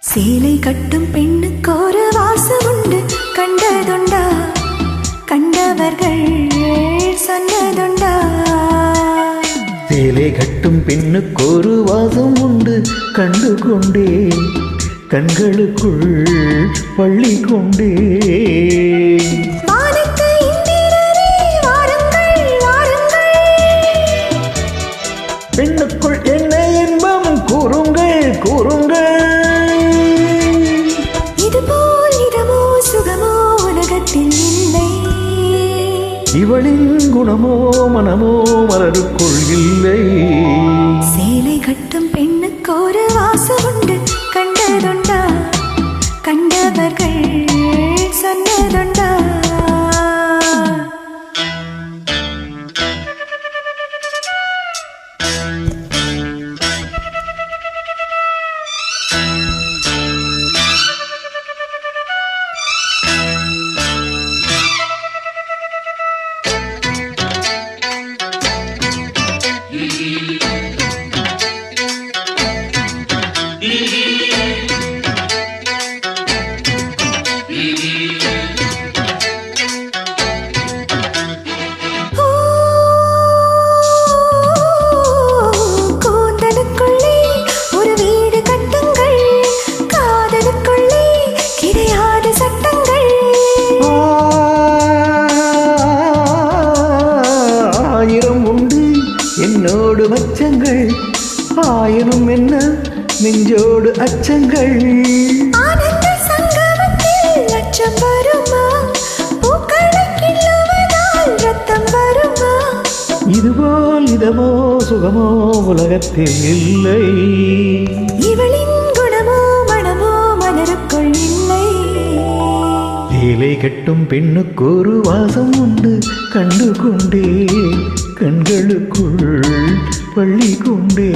சேலை கட்டும் பெண்ணுக்கோரு வாசம் உண்டு. கண்டதுண்டா? கண்டவர்கள் சொன்னதுண்டா? சேலை கட்டும் பெண்ணுக்கோரு வாசம் உண்டு. கண்டு கொண்டேன் கண்களுக்குள் பள்ளி கொண்டே. பெண்ணுக்குள் என்ன இன்பம்? கூறுங்கள் கூறுங்கள். இதுபோல் இதமோ சுகமோ உலகத்தில் இல்லை. இவளின் குணமோ மனமோ மலருக்குள் இல்லை. என்னோடு மச்சங்கள் ஆயிரம் என்ன? நெஞ்சோடு அச்சங்கள். லட்சம் வருமா? இதுபோல் இதமோ சுகமோ உலகத்தில் இல்லை. இவளின் இலை கட்டும் பெண்ணுக்கு ஒரு வாசம் உண்டு. கண்டு கொண்டே கண்களுக்குள் பள்ளி கொண்டே.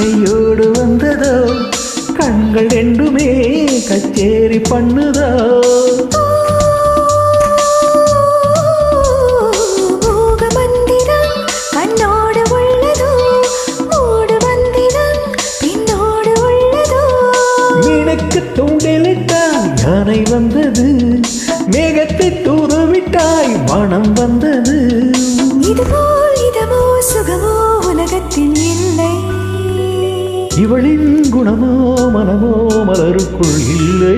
கையோடு வந்ததோ? கண்கள் ரெண்டுமே கச்சேரி பண்ணுதோ? யானை வந்தது. மேகத்தை தூதுவிட்டாய் மனம் வந்தது. இதுபோல் இதமோ சுகமோ உலகத்தில் இவளின் குணமோ மனமோ மலருக்குள் இல்லை.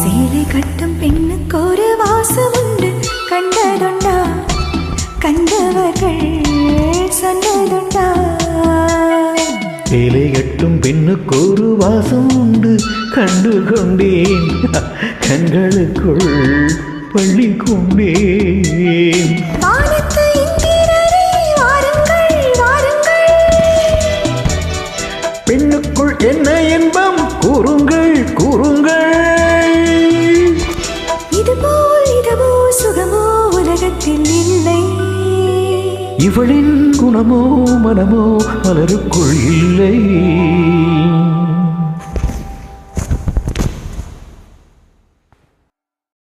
சேலை கட்டும் பெண்ணுக்கு ஒரு வாசம் உண்டு கண்டதுண்டா? கண்டவர்கள் சொன்னதுண்டா? வேலை கட்டும் பெண்ணுக்கு ஒரு வாசம் உண்டு கண்டு கொண்டேன். கண்களுக்குள் பள்ளி கொண்டேன். என்ன இன்பம்? கூறுங்கள் கூறுங்கள். இதுபோல் இதமோ சுகமோ உலகத்தில் இல்லை. இவளின் குணமோ மனமோ மலருக்குள் இல்லை.